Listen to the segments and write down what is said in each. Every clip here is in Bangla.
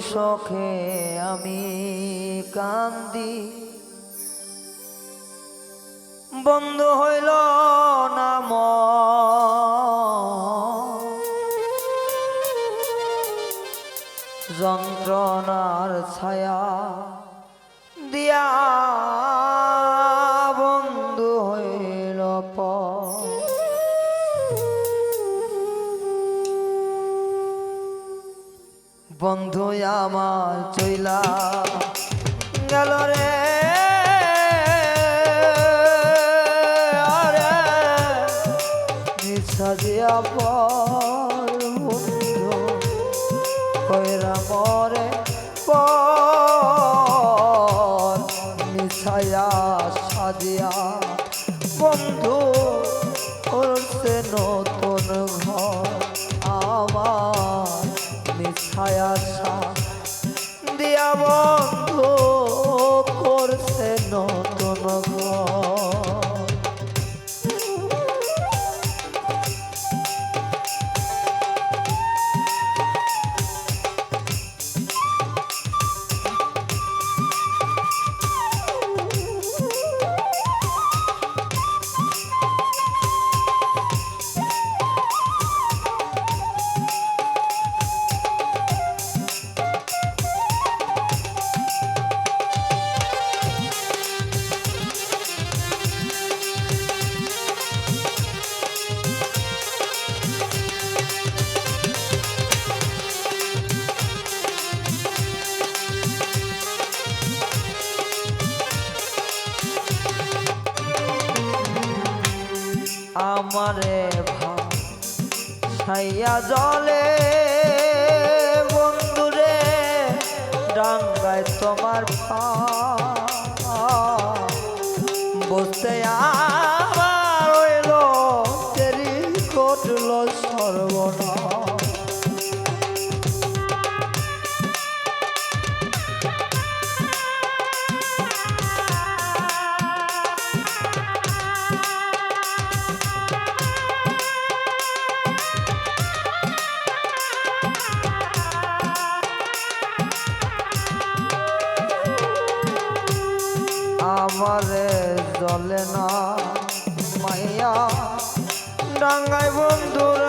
শখে আমি কান্দি। বন্ধ হইল নাম যন্ত্রণার ছায়া বন্ধু আমার চইলা গেল রে। আরে নিশা দিয়া কইরা মরে পর। সাজিয়া বন্ধু করছে নতুন মিছায়া সা দিয়া বন্ধ করছে নতুন ঘর। ভাইয়া জলে। বন্ধুরে ডাঙ্গায় তোমার পা। বসতে আমার ডাঙ্গাই বন্ধুর।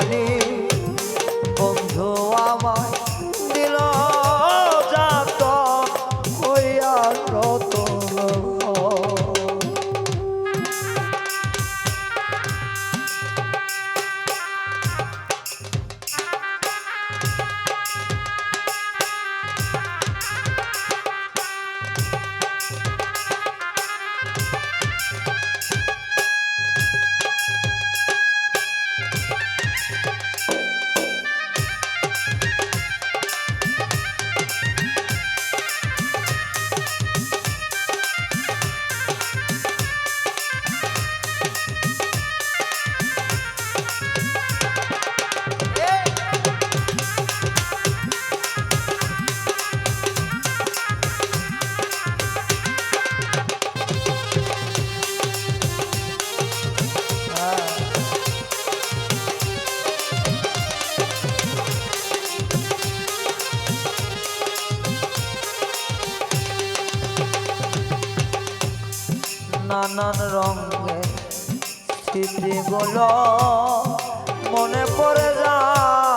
বলে নানান রঙের স্মৃতিগুলো মনে পড়ে যায়।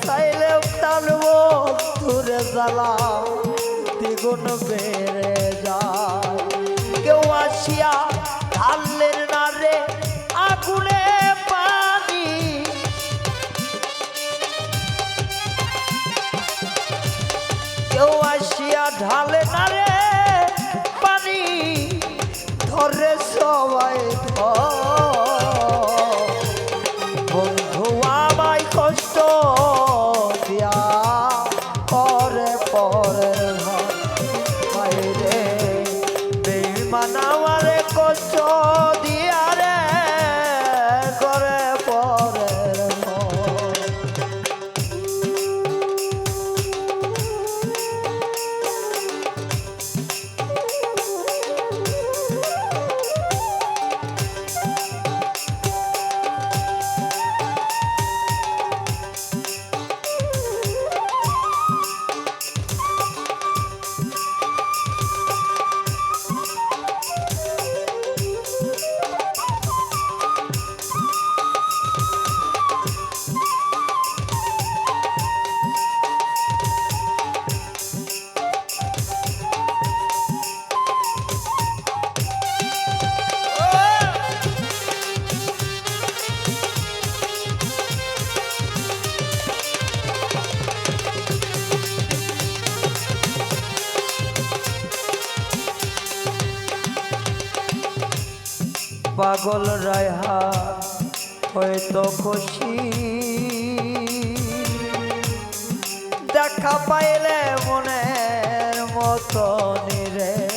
চাইলে টানবো দূরে জ্বালা দ্বিগুণ বেড়ে যায় কেউ আসিয়া ঢাললেন না আগুনে পানি কেউ আসিয়া ঢালে না রে পাগল রায়হা হয়তো খুশি। দেখা পাইলে মনের মতো নিরে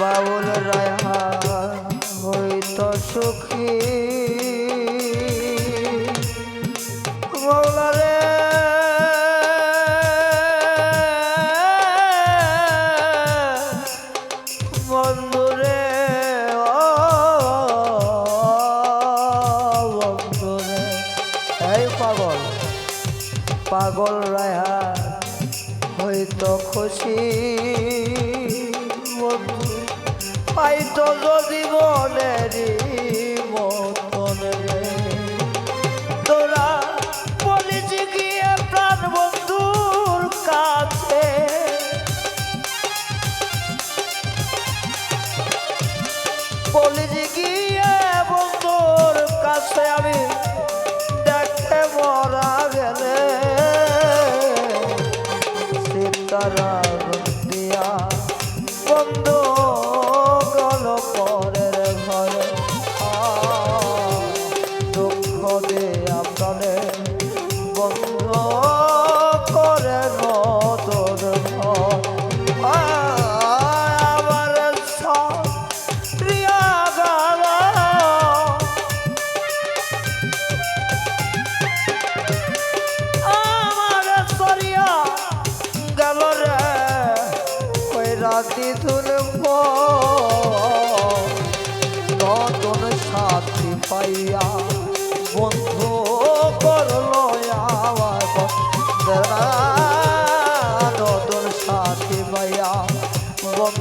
বাউল রায়হা হইত সুখী। পাগল পাগল রায়হা খুশি। বন্ধু পাইতো যদি মনেরই মতন তোরা গিয়ে প্রাণ বন্ধুর কাছে? গিয়ে বন্ধুর কাছে আমি যে আপনারে বন্ধ করে নদর আবার আমার সরিয়া গেল রে ওই রাতি